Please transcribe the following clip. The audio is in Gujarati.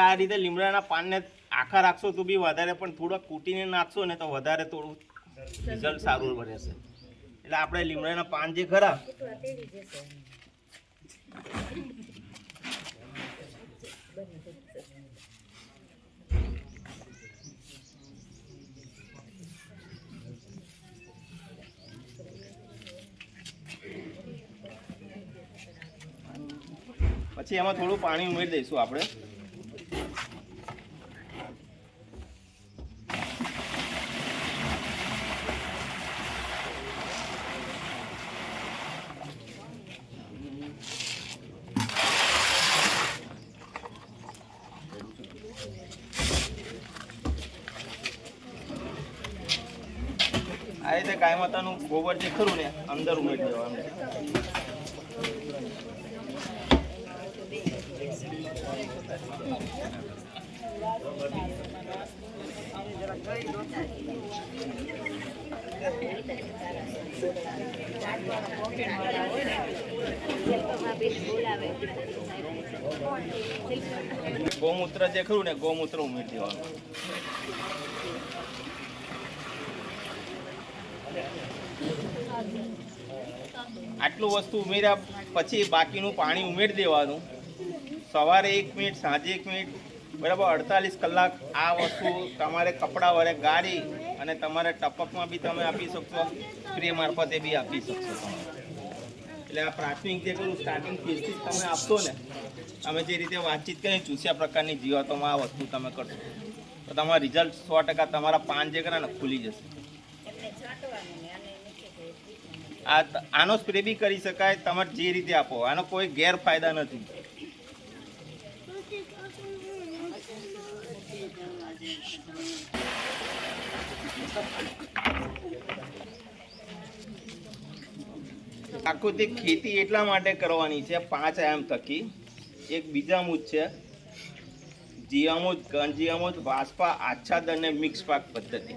આ રીતે લીમડાના પાનને આખા રાખશો તો બી વધારે પણ થોડા કૂટીને નાખશો ને તો વધારે થોડું રિઝલ્ટ સારું રહેશે. એટલે આપણે લીમડાના પાન જે ખરા, પછી એમાં થોડું પાણી ઉમેરી દઈશું આપણે. આ રીતે ગાય માતાનું ગોબર જે ખરું ને, અંદર ઉમેરી દેવાનું. ગૌમૂત્ર જે ખરું ને, ગૌમૂત્ર ઉમેરી દેવાનું. આટલું વસ્તુ ઉમેર્યા પછી બાકીનું પાણી ઉમેરી દેવાનું. સવારે એક મિનિટ, સાંજે એક મિનિટ, બરાબર અડતાલીસ કલાક આ વસ્તુ તમારે કપડાં વડે ગાળી અને તમારે ટપકમાં બી તમે આપી શકશો સ્પ્રે મારફતે બી આપી શકશો એટલે આ પ્રાથમિક જે કરું સ્ટાર્ટિંગ ફેઝથી તમે આપશો ને અમે જે રીતે વાતચીત કરી ચૂસ્યા પ્રકારની જીવાતોમાં આ વસ્તુ તમે કરશો. તો તમારા રિઝલ્ટ સો ટકા તમારા પાન જે કરે ને ખુલી જશે. આ આનો સ્પ્રે બી કરી શકાય, તમારે જે રીતે આપો. આનો કોઈ ગેરફાયદા નથી. પ્રાકૃતિક ખેતી એટલા માટે કરવાની છે, પાંચ આયામ થકી. એક બીજામૂત છે જીવામૂત ઘનજીવામૂત વાસ્પા આચ્છાદ અને મિક્સ પાક પદ્ધતિ.